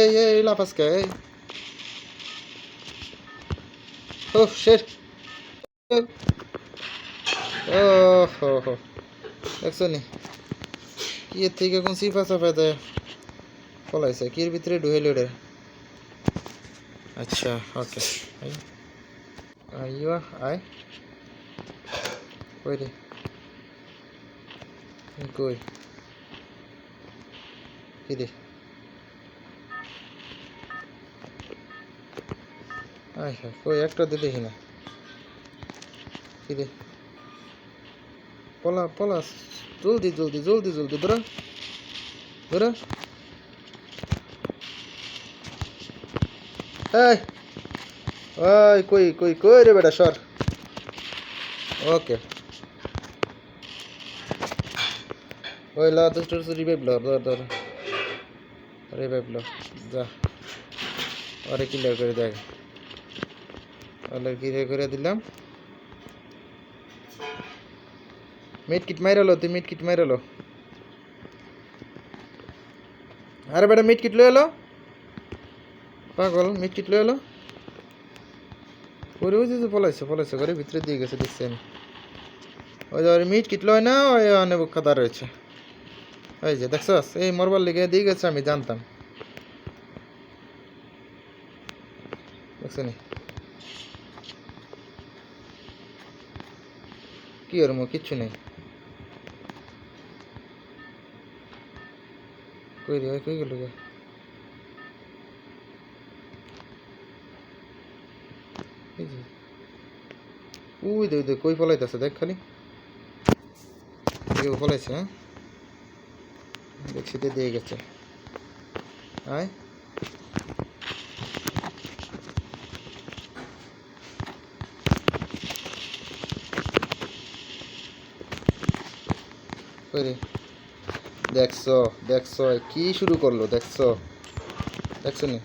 এই এই লাফাসকা ও শেট ও হো হো। দেখছ নি? কি এর থেকে কোন সিফা সাফা দেয় পলাইছে, কির ভিতরে ঢুয়ে লড়ে আচ্ছা ওকে। আইয়ো আয়। কই রে? কই? কি রে? হ্যাঁ কই একটা দিয়ে দেখি না। কি রে পলা পলা, জলদি জলদি জলদি জলদি, ধরো। ধরো। এই, ওই, কই কই কই রে বেটা, সর। ওকে। ওই লা দুটো রিভাইভ লো, ধর ধর। রিভাইভ লো, যা। আরে কিলার করে দেখ আরে কিলার করে দিলাম। মিট কিট মাইরালো, তুই মিট কিট মাইরালো। আরে বেটা মিট কিট লয়ে এলো। পাগল মিট কিট লয়ে এলো। ওরে, ওই যে পলাইছে পলাইছে ঘরে ভিতরে দিয়ে গেছে, দেখছি আমি। ওই যে, ওর মিট কিট লয় না, ওই অনেক খাতা রয়েছে। ওই যে দেখছস এই মরবার লেগে দিয়ে গেছে, আমি জানতাম। দেখছ কি মুখ কিচ্ছু নেই? কই রে কই গেল উই দে দে, কই ফলাইতেছে? দেখ খালি। কেউ ফলাইছে হ্যাঁ? দেখছি দিয়ে গেছে। আয়। দেখছ দেখছ কি শুরু করল, দেখছ? দেখছ নি?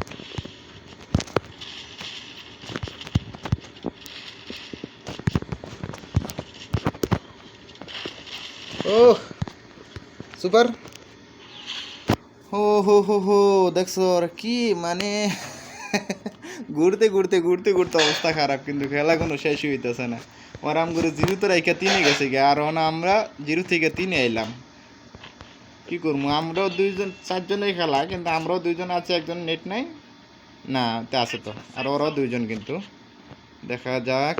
ও সুপার। হো হো হো হো, দেখছ কি মানে ঘুরতে ঘুরতে ঘুরতে ঘুরতে অবস্থা খারাপ, কিন্তু খেলা কোনো শেষ হইতেছে না। ওর আম করে জিরো তো রাইখা তিনে গেছে গে আর না আমরা জিরো থেকে তিনে আইলাম। কি করব? আমরাও দুইজন, চারজনের খেলা, কিন্তু আমরাও দুইজন আছে, একজন নেট নাই। না, তা আছে তো। আর ওরাও দুইজন কিন্তু। দেখা যাক।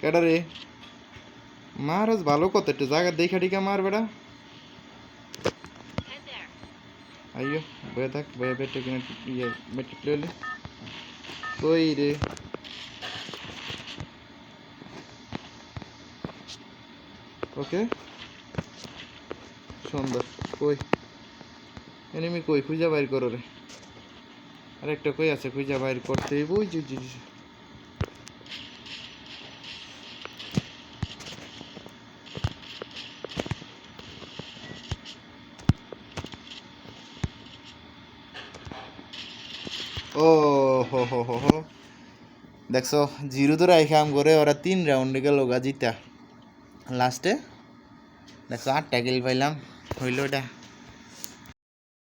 কেডা রে মারাজ ভালো কত, একটু জায়গা দেখা টিকা মার বেড়া। আইয়ো বয়ে থাক, বয়ে বেটে কিনে ইয়ে বেটে লইলে কই রে? ওকে। সুন্দর কই? এনিমি কই? খুঁজা বাইর করো রে। আরেকটা কই আছে? খুঁজা বাইর করতে বুঝ জি জি। ও, হো হো হো হো। দেখছ জিরো তো রাইখাম করে ওরা তিন রাউন্ডে গেল গা জিতা। লাস্টে দেখছ, আটটা গেল পাইলাম। হইল এটা।